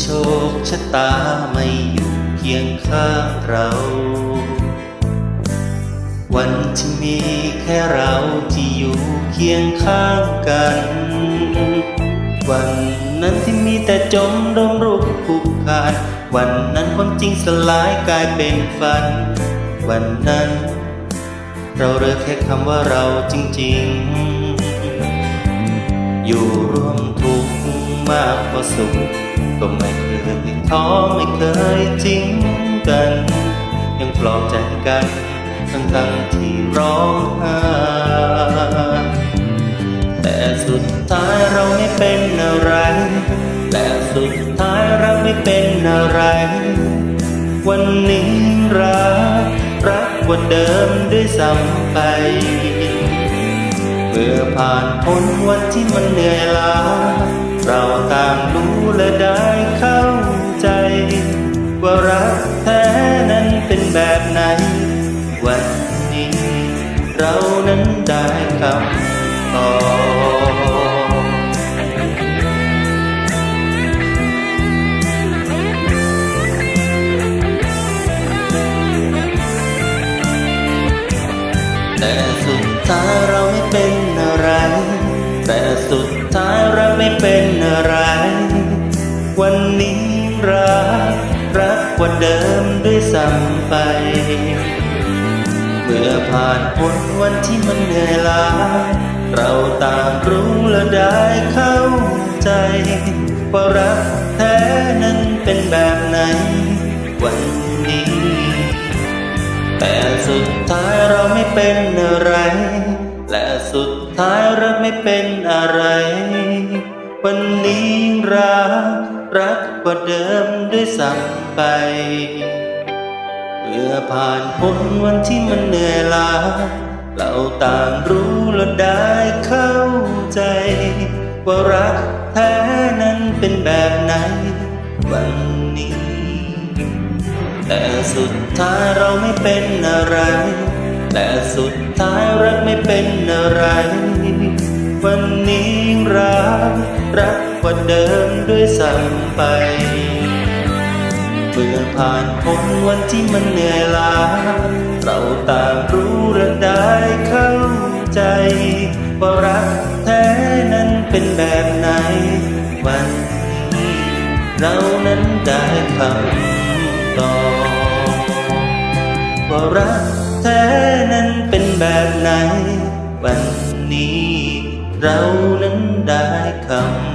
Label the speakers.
Speaker 1: โชคชะตาไม่อยู่เคียงข้างเรา วันที่มีแค่เราที่อยู่เคียงข้างกัน วันนั้นที่มีแต่จมดมรุกผูกขาด วันนั้นความจริงสลายกลายเป็นฝัน วันนั้น เราเลือแค่คำว่าเราจริง ๆ อยู่ร่วมทุก มากกว่าสุข ก็ไม่เคยท้อไม่เคยทิ้งกัน ยังปลอบใจกัน ทั้งทั้งที่ร้องไห้แต่สุดท้ายเราไม่เป็นอะไร แต่สุดท้ายเราไม่เป็นอะไร วันนี้รักรักกว่าเดิมด้วยซ้ำไปเมื่อผ่านพ้นวันที่มันเหนื่อยล้า เราต่างรู้และได้เข้าใจ ว่ารักแท้นั้นเป็นแบบไหน วันนี้ เรานั้นได้คำตอบแต่สุดท้ายเราไม่เป็นอะไร แต่สุดท้ายเราไม่ เดิมด้วยซ้ำไป เมื่อผ่านพ้นวันที่มันเหนื่อยล้า เราต่างรู้และได้เข้าใจ ว่ารักแท้นั้นเป็นแบบไหน วันนี้ แต่สุดท้ายเราไม่เป็นอะไร และสุดท้ายเราไม่เป็นอะไร วันนี้รัก รักกว่าเดิมด้วยซ้ำไป เมื่อผ่านพ้นวันที่มันเหนื่อยล้าเราต่างรู้และได้เข้าใจ ว่ารักแท้นั้นเป็นแบบไหน วันนี้ แต่สุดท้ายเราไม่เป็นอะไร แต่สุดท้ายรักไม่เป็นอะไร วันนี้รักรักกว่าเดิมด้วยซ้ำไปเมื่อผ่านพ้นวันที่มันเหนื่อยล้าเราต่างรู้และได้เข้าใจ ว่ารักแท้นั้นเป็นแบบไหน วันนี้เรานั้นได้คำตอบว่ารักแท้นั้นเป็นแบบไหน วันนี้ เรานั้นได้คำ